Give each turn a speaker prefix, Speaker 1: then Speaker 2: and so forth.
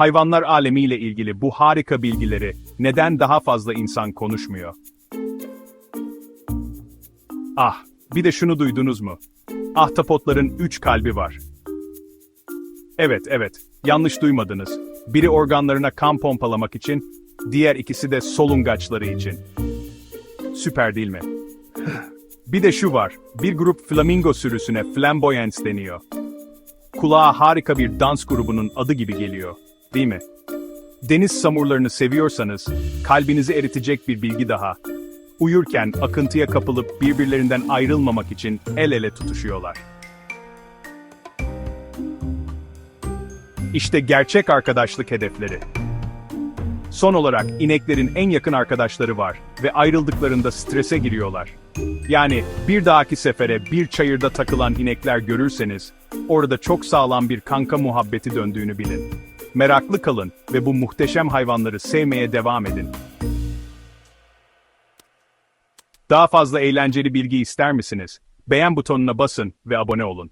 Speaker 1: Hayvanlar alemiyle ilgili bu harika bilgileri neden daha fazla insan konuşmuyor? Ah, bir de şunu duydunuz mu? Ahtapotların üç kalbi var. Evet, evet, yanlış duymadınız. Biri organlarına kan pompalamak için, diğer ikisi de solungaçları için. Süper değil mi? Bir de şu var, bir grup flamingo sürüsüne flamboyance deniyor. Kulağa harika bir dans grubunun adı gibi geliyor, değil mi? Deniz samurlarını seviyorsanız, kalbinizi eritecek bir bilgi daha. Uyurken akıntıya kapılıp birbirlerinden ayrılmamak için el ele tutuşuyorlar. İşte gerçek arkadaşlık hedefleri. Son olarak ineklerin en yakın arkadaşları var ve ayrıldıklarında strese giriyorlar. Yani bir dahaki sefere bir çayırda takılan inekler görürseniz, orada çok sağlam bir kanka muhabbeti döndüğünü bilin. Meraklı kalın ve bu muhteşem hayvanları sevmeye devam edin. Daha fazla eğlenceli bilgi ister misiniz? Beğen butonuna basın ve abone olun.